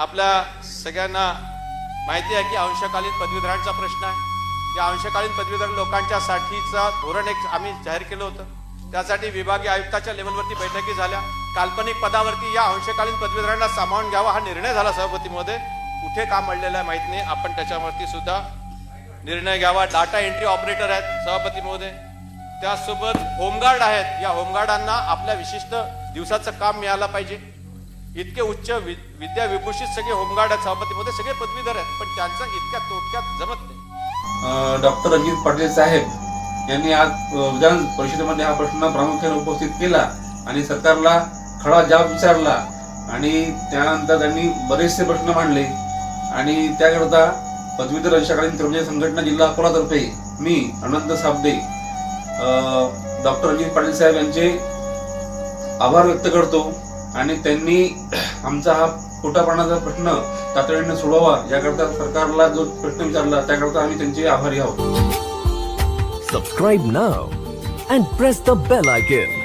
आपल्या सगळ्यांना माहिती आहे की अंशकालीन पदवीधरांचा प्रश्न आहे. या अंशकालीन पदवीधर लोकांच्यासाठीचा धोरण एक आम्ही जाहीर केलं होतं. त्यासाठी विभागीय आयुक्ताच्या लेवलवरती बैठकी झाल्या. काल्पनिक पदावरती या अंशकालीन पदवीधरांना सामावून घ्यावा हा निर्णय झाला सभापतीमध्ये कुठे काम अडलेलं आहे माहीत नाही. आपण त्याच्यावरती सुद्धा निर्णय घ्यावा. डाटा एंट्री ऑपरेटर आहेत सभापती महोदय. त्यासोबत होमगार्ड आहेत. या होमगार्डांना आपल्या विशिष्ट दिवसाचं काम मिळालं पाहिजे. इतके उच्च वि- विद्या सगळे होमगार्ड आहेत सगळे पदवीधर आहेत पण त्यांचा इतक्या तोटक्यात जमत नाही. डॉक्टर अजित पाटील साहेब यांनी आज विधान परिषदेमध्ये हा प्रश्न प्रामुख्याने उपस्थित केला आणि सरकारला खडा जाब विचारला आणि त्यानंतर त्यांनी बरेचसे प्रश्न मांडले. आणि त्याकरता पदवीधर अंशकालीन कर्मचारी संघटना जिल्हा अकोलातर्फे मी अनंत साबदे डॉक्टर अजित पाटील साहेब यांचे आभार व्यक्त करतो. आणि त्यांनी आमचा हा पोटापाण्याचा प्रश्न तातडीने सोडवा याकरता सरकारला जो प्रश्न विचारला त्याकरता आम्ही त्यांचे आभारी आहोत. Subscribe now and press the bell icon